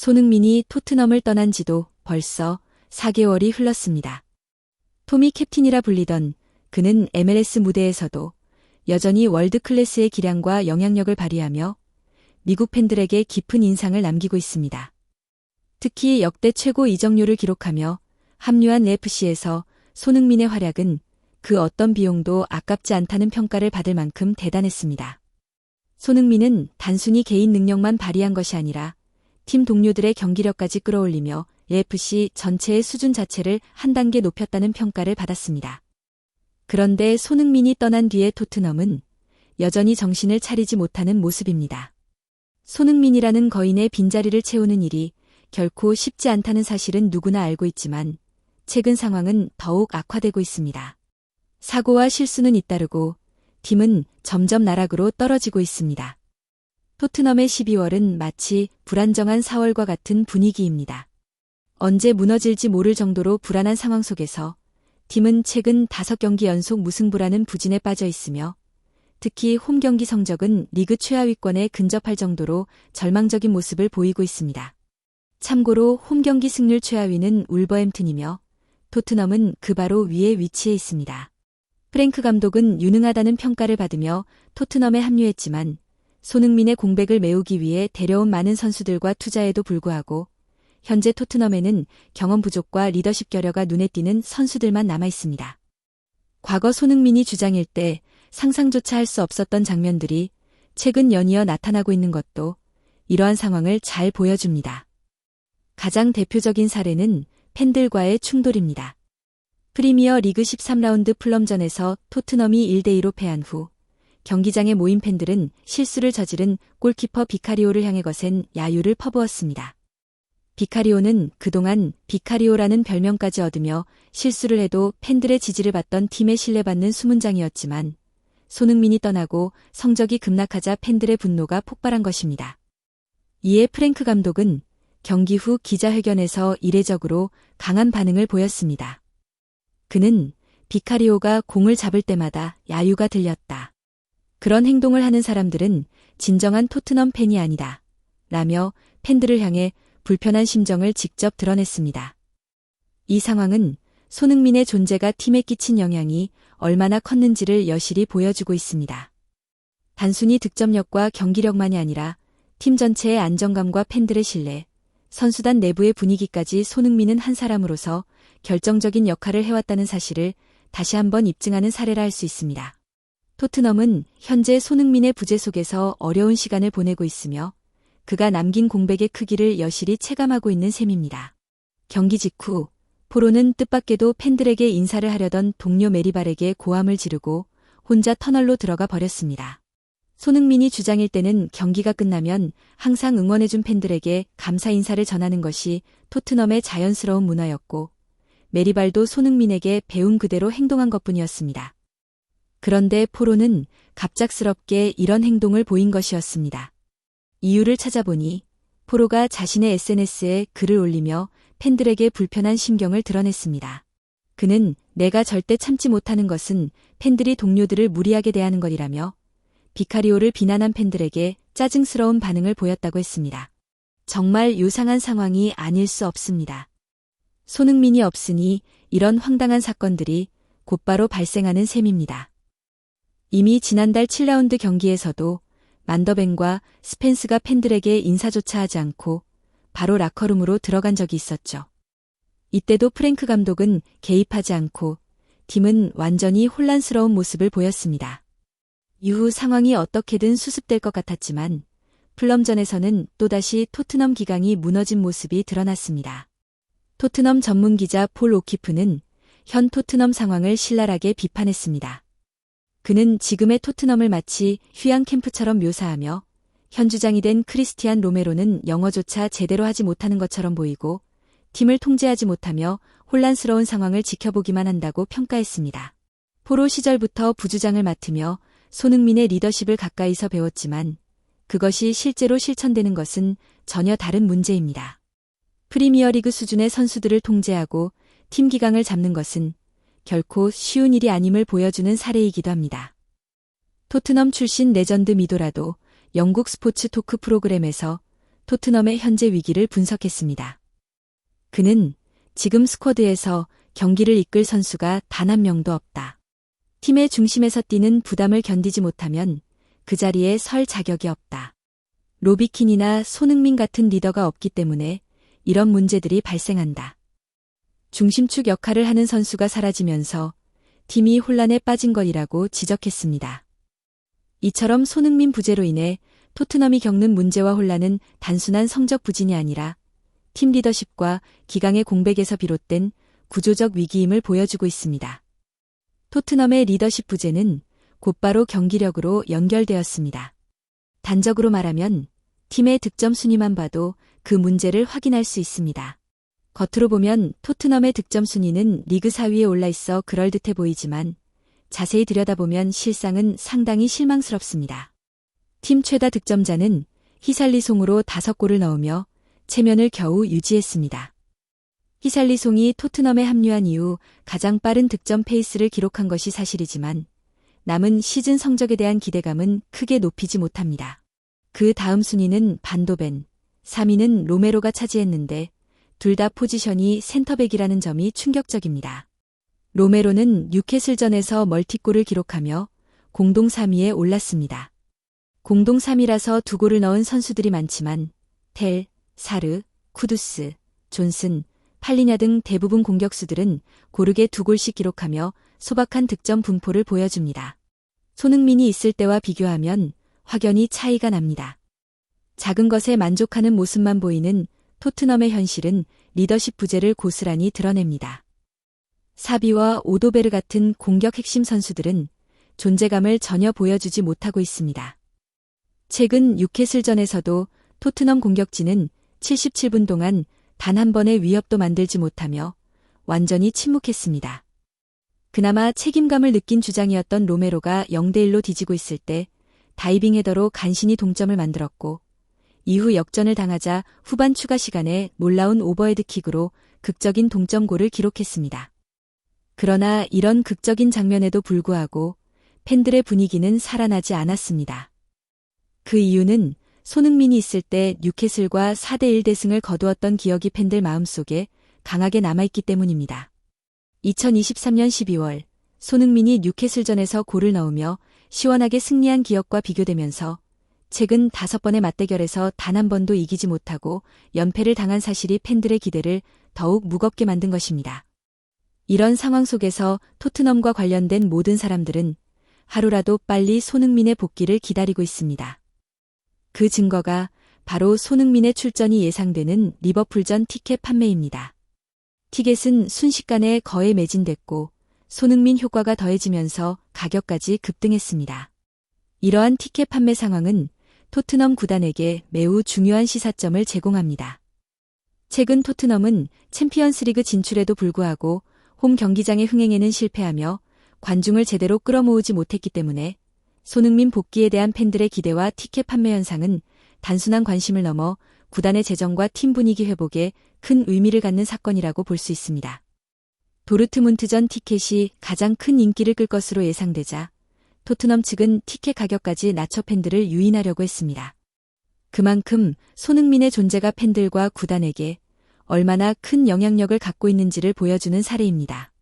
손흥민이 토트넘을 떠난 지도 벌써 4개월이 흘렀습니다. 토미 캡틴이라 불리던 그는 MLS 무대에서도 여전히 월드 클래스의 기량과 영향력을 발휘하며 미국 팬들에게 깊은 인상을 남기고 있습니다. 특히 역대 최고 이적료를 기록하며 합류한 FC에서 손흥민의 활약은 그 어떤 비용도 아깝지 않다는 평가를 받을 만큼 대단했습니다. 손흥민은 단순히 개인 능력만 발휘한 것이 아니라 팀 동료들의 경기력까지 끌어올리며 AFC 전체의 수준 자체를 한 단계 높였다는 평가를 받았습니다. 그런데 손흥민이 떠난 뒤에 토트넘은 여전히 정신을 차리지 못하는 모습입니다. 손흥민이라는 거인의 빈자리를 채우는 일이 결코 쉽지 않다는 사실은 누구나 알고 있지만 최근 상황은 더욱 악화되고 있습니다. 사고와 실수는 잇따르고 팀은 점점 나락으로 떨어지고 있습니다. 토트넘의 12월은 마치 불안정한 4월과 같은 분위기입니다. 언제 무너질지 모를 정도로 불안한 상황 속에서 팀은 최근 5경기 연속 무승부라는 부진에 빠져 있으며 특히 홈 경기 성적은 리그 최하위권에 근접할 정도로 절망적인 모습을 보이고 있습니다. 참고로 홈 경기 승률 최하위는 울버햄튼이며 토트넘은 그 바로 위에 위치해 있습니다. 프랭크 감독은 유능하다는 평가를 받으며 토트넘에 합류했지만 손흥민의 공백을 메우기 위해 데려온 많은 선수들과 투자에도 불구하고 현재 토트넘에는 경험 부족과 리더십 결여가 눈에 띄는 선수들만 남아 있습니다. 과거 손흥민이 주장일 때 상상조차 할 수 없었던 장면들이 최근 연이어 나타나고 있는 것도 이러한 상황을 잘 보여줍니다. 가장 대표적인 사례는 팬들과의 충돌입니다. 프리미어 리그 13라운드 플럼전에서 토트넘이 1대2로 패한 후 경기장에 모인 팬들은 실수를 저지른 골키퍼 비카리오를 향해 거센 야유를 퍼부었습니다. 비카리오는 그동안 비카리오라는 별명까지 얻으며 실수를 해도 팬들의 지지를 받던 팀에 신뢰받는 수문장이었지만 손흥민이 떠나고 성적이 급락하자 팬들의 분노가 폭발한 것입니다. 이에 프랭크 감독은 경기 후 기자회견에서 이례적으로 강한 반응을 보였습니다. 그는 비카리오가 공을 잡을 때마다 야유가 들렸다. 그런 행동을 하는 사람들은 진정한 토트넘 팬이 아니다. 라며 팬들을 향해 불편한 심정을 직접 드러냈습니다. 이 상황은 손흥민의 존재가 팀에 끼친 영향이 얼마나 컸는지를 여실히 보여주고 있습니다. 단순히 득점력과 경기력만이 아니라 팀 전체의 안정감과 팬들의 신뢰, 선수단 내부의 분위기까지 손흥민은 한 사람으로서 결정적인 역할을 해왔다는 사실을 다시 한번 입증하는 사례라 할 수 있습니다. 토트넘은 현재 손흥민의 부재 속에서 어려운 시간을 보내고 있으며 그가 남긴 공백의 크기를 여실히 체감하고 있는 셈입니다. 경기 직후 포로는 뜻밖에도 팬들에게 인사를 하려던 동료 메리발에게 고함을 지르고 혼자 터널로 들어가 버렸습니다. 손흥민이 주장일 때는 경기가 끝나면 항상 응원해준 팬들에게 감사 인사를 전하는 것이 토트넘의 자연스러운 문화였고 메리발도 손흥민에게 배운 그대로 행동한 것뿐이었습니다. 그런데 포로는 갑작스럽게 이런 행동을 보인 것이었습니다. 이유를 찾아보니 포로가 자신의 SNS에 글을 올리며 팬들에게 불편한 심경을 드러냈습니다. 그는 내가 절대 참지 못하는 것은 팬들이 동료들을 무리하게 대하는 것이라며 비카리오를 비난한 팬들에게 짜증스러운 반응을 보였다고 했습니다. 정말 유상한 상황이 아닐 수 없습니다. 손흥민이 없으니 이런 황당한 사건들이 곧바로 발생하는 셈입니다. 이미 지난달 7라운드 경기에서도 만더벤과 스펜스가 팬들에게 인사조차 하지 않고 바로 라커룸으로 들어간 적이 있었죠. 이때도 프랭크 감독은 개입하지 않고 팀은 완전히 혼란스러운 모습을 보였습니다. 이후 상황이 어떻게든 수습될 것 같았지만 플럼전에서는 또다시 토트넘 기강이 무너진 모습이 드러났습니다. 토트넘 전문 기자 폴 오키프는 현 토트넘 상황을 신랄하게 비판했습니다. 그는 지금의 토트넘을 마치 휴양 캠프처럼 묘사하며 현 주장이 된 크리스티안 로메로는 영어조차 제대로 하지 못하는 것처럼 보이고 팀을 통제하지 못하며 혼란스러운 상황을 지켜보기만 한다고 평가했습니다. 포로 시절부터 부주장을 맡으며 손흥민의 리더십을 가까이서 배웠지만 그것이 실제로 실천되는 것은 전혀 다른 문제입니다. 프리미어리그 수준의 선수들을 통제하고 팀 기강을 잡는 것은 결코 쉬운 일이 아님을 보여주는 사례이기도 합니다. 토트넘 출신 레전드 미도라도 영국 스포츠 토크 프로그램에서 토트넘의 현재 위기를 분석했습니다. 그는 지금 스쿼드에서 경기를 이끌 선수가 단 한 명도 없다. 팀의 중심에서 뛰는 부담을 견디지 못하면 그 자리에 설 자격이 없다. 로비킨이나 손흥민 같은 리더가 없기 때문에 이런 문제들이 발생한다. 중심축 역할을 하는 선수가 사라지면서 팀이 혼란에 빠진 것이라고 지적했습니다. 이처럼 손흥민 부재로 인해 토트넘이 겪는 문제와 혼란은 단순한 성적 부진이 아니라 팀 리더십과 기강의 공백에서 비롯된 구조적 위기임을 보여주고 있습니다. 토트넘의 리더십 부재는 곧바로 경기력으로 연결되었습니다. 단적으로 말하면 팀의 득점 순위만 봐도 그 문제를 확인할 수 있습니다. 겉으로 보면 토트넘의 득점 순위는 리그 4위에 올라 있어 그럴듯해 보이지만 자세히 들여다보면 실상은 상당히 실망스럽습니다. 팀 최다 득점자는 히살리송으로 5골을 넣으며 체면을 겨우 유지했습니다. 히살리송이 토트넘에 합류한 이후 가장 빠른 득점 페이스를 기록한 것이 사실이지만 남은 시즌 성적에 대한 기대감은 크게 높이지 못합니다. 그 다음 순위는 반도벤, 3위는 로메로가 차지했는데 둘 다 포지션이 센터백이라는 점이 충격적입니다. 로메로는 뉴캐슬전에서 멀티골을 기록하며 공동 3위에 올랐습니다. 공동 3위라서 두 골을 넣은 선수들이 많지만 텔, 사르, 쿠두스, 존슨, 팔리냐 등 대부분 공격수들은 고르게 두 골씩 기록하며 소박한 득점 분포를 보여줍니다. 손흥민이 있을 때와 비교하면 확연히 차이가 납니다. 작은 것에 만족하는 모습만 보이는 토트넘의 현실은 리더십 부재를 고스란히 드러냅니다. 사비와 오도베르 같은 공격 핵심 선수들은 존재감을 전혀 보여주지 못하고 있습니다. 최근 유캐슬전에서도 토트넘 공격진은 77분 동안 단 한 번의 위협도 만들지 못하며 완전히 침묵했습니다. 그나마 책임감을 느낀 주장이었던 로메로가 0대1로 뒤지고 있을 때 다이빙 헤더로 간신히 동점을 만들었고 이후 역전을 당하자 후반 추가 시간에 놀라운 오버헤드 킥으로 극적인 동점골을 기록했습니다. 그러나 이런 극적인 장면에도 불구하고 팬들의 분위기는 살아나지 않았습니다. 그 이유는 손흥민이 있을 때 뉴캐슬과 4대1 대승을 거두었던 기억이 팬들 마음속에 강하게 남아있기 때문입니다. 2023년 12월 손흥민이 뉴캐슬전에서 골을 넣으며 시원하게 승리한 기억과 비교되면서 최근 다섯 번의 맞대결에서 단 한 번도 이기지 못하고 연패를 당한 사실이 팬들의 기대를 더욱 무겁게 만든 것입니다. 이런 상황 속에서 토트넘과 관련된 모든 사람들은 하루라도 빨리 손흥민의 복귀를 기다리고 있습니다. 그 증거가 바로 손흥민의 출전이 예상되는 리버풀전 티켓 판매입니다. 티켓은 순식간에 거의 매진됐고 손흥민 효과가 더해지면서 가격까지 급등했습니다. 이러한 티켓 판매 상황은 토트넘 구단에게 매우 중요한 시사점을 제공합니다. 최근 토트넘은 챔피언스리그 진출에도 불구하고 홈 경기장의 흥행에는 실패하며 관중을 제대로 끌어모으지 못했기 때문에 손흥민 복귀에 대한 팬들의 기대와 티켓 판매 현상은 단순한 관심을 넘어 구단의 재정과 팀 분위기 회복에 큰 의미를 갖는 사건이라고 볼 수 있습니다. 도르트문트전 티켓이 가장 큰 인기를 끌 것으로 예상되자 토트넘 측은 티켓 가격까지 낮춰 팬들을 유인하려고 했습니다. 그만큼 손흥민의 존재가 팬들과 구단에게 얼마나 큰 영향력을 갖고 있는지를 보여주는 사례입니다.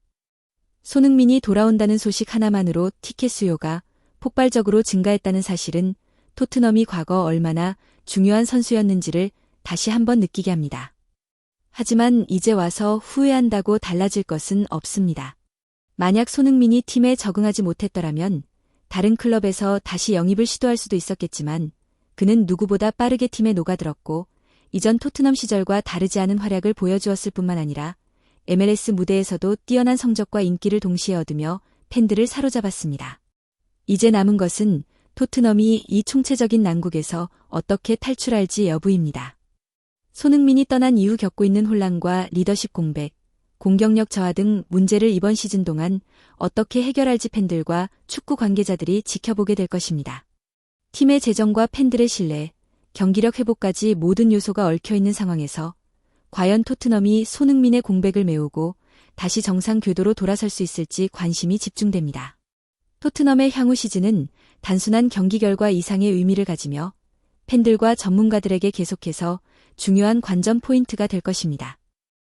손흥민이 돌아온다는 소식 하나만으로 티켓 수요가 폭발적으로 증가했다는 사실은 토트넘이 과거 얼마나 중요한 선수였는지를 다시 한번 느끼게 합니다. 하지만 이제 와서 후회한다고 달라질 것은 없습니다. 만약 손흥민이 팀에 적응하지 못했더라면 다른 클럽에서 다시 영입을 시도할 수도 있었겠지만 그는 누구보다 빠르게 팀에 녹아들었고 이전 토트넘 시절과 다르지 않은 활약을 보여주었을 뿐만 아니라 MLS 무대에서도 뛰어난 성적과 인기를 동시에 얻으며 팬들을 사로잡았습니다. 이제 남은 것은 토트넘이 이 총체적인 난국에서 어떻게 탈출할지 여부입니다. 손흥민이 떠난 이후 겪고 있는 혼란과 리더십 공백, 공격력 저하 등 문제를 이번 시즌 동안 어떻게 해결할지 팬들과 축구 관계자들이 지켜보게 될 것입니다. 팀의 재정과 팬들의 신뢰, 경기력 회복까지 모든 요소가 얽혀 있는 상황에서 과연 토트넘이 손흥민의 공백을 메우고 다시 정상 궤도로 돌아설 수 있을지 관심이 집중됩니다. 토트넘의 향후 시즌은 단순한 경기 결과 이상의 의미를 가지며 팬들과 전문가들에게 계속해서 중요한 관전 포인트가 될 것입니다.